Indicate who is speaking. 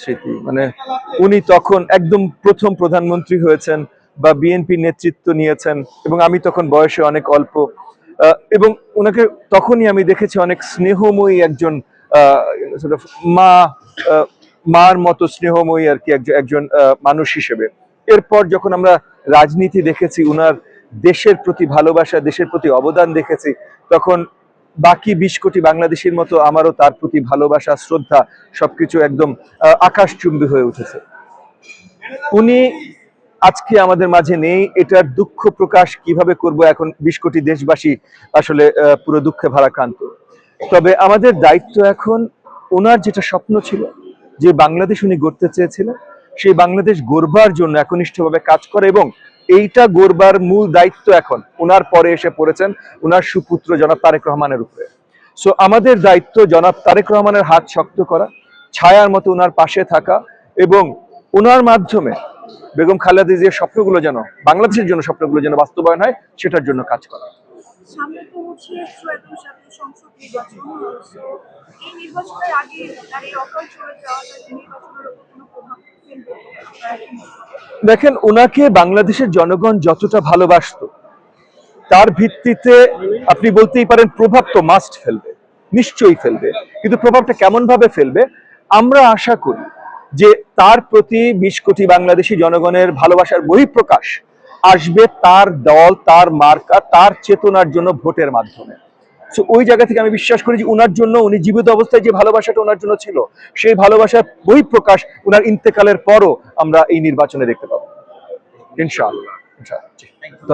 Speaker 1: স্মৃতি। মানে উনি তখন একদম প্রথম প্রধানমন্ত্রী হয়েছেন বা বিএনপি নেতৃত্ব নিয়েছেন এবং আমি তখন বয়সে অনেক অল্প। এবং ওনাকে তখনই আমি দেখেছি অনেক স্নেহময়ী একজন মা মার মতো স্নেহময়ী আর কি একজন মানুষ হিসেবে। এরপর যখন আমরা রাজনীতি দেখেছি, উনার দেশের প্রতি ভালোবাসা, দেশের প্রতি অবদান দেখেছি, তখন বাকি বিশ কোটি বাংলাদেশের মতো আমারও তার প্রতি ভালোবাসা শ্রদ্ধা সবকিছু একদম আহ, আকাশচুম্বী হয়ে উঠেছে। উনি আজকে আমাদের মাঝে নেই এটার দুঃখ প্রকাশ কীভাবে করব এখন বিশ কোটি দেশবাসী আসলে পুরো দুঃখে ভারাক্রান্ত। তবে আমাদের দায়িত্ব এখন ওনার যেটা স্বপ্ন ছিল যে বাংলাদেশ উনি গড়তে চেয়েছিলেন সেই বাংলাদেশ গড়বার জন্য একনিষ্ঠভাবে কাজ করে এবং এইটা গড়বার মূল দায়িত্ব এখন। ওনার পরে এসে পড়েছেন ওনার সুপুত্র জনাব তারেক রহমানের উপরে। সো আমাদের দায়িত্ব জনাব তারেক রহমানের হাত শক্ত করা, ছায়ার মতো ওনার পাশে থাকা এবং ওনার মাধ্যমে বেগম খালেদা জিয়ার স্বপ্নগুলো যেন, বাংলাদেশের জন্য স্বপ্নগুলো যেন বাস্তবায়ন হয়, সেটার জন্য কাজ করা।
Speaker 2: সামনে তো হচ্ছে যে নির্বাচনের উপর কোনো প্রভাব ফেলবে আপনারা কি মনে করেন?
Speaker 1: দেখেন ওনাকে বাংলাদেশের জনগণ যতটা ভালোবাসতো, তার ভিত্তিতে আপনি বলতেই পারেন প্রভাব তো মাস্ট ফেলবে, নিশ্চয়ই ফেলবে, কিন্তু প্রভাবটা কেমন ভাবে ফেলবে? আমরা আশা করি যে তার প্রতি বিশ কোটি বাংলাদেশি জনগণের ভালোবাসার বহিঃপ্রকাশ আসবে তার দল, তার মার্কা, তার চেতনার জন্য ভোটের মাধ্যমে। So, ওই জায়গা থেকে আমি বিশ্বাস করি যে ওনার জন্য উনি জীবিত অবস্থায় যে ভালোবাসাটা ওনার জন্য ছিল সেই ভালোবাসার বই প্রকাশ ওনার ইন্তেকালের পরও আমরা এই নির্বাচনে দেখতে পাবো ইনশাআল্লাহ।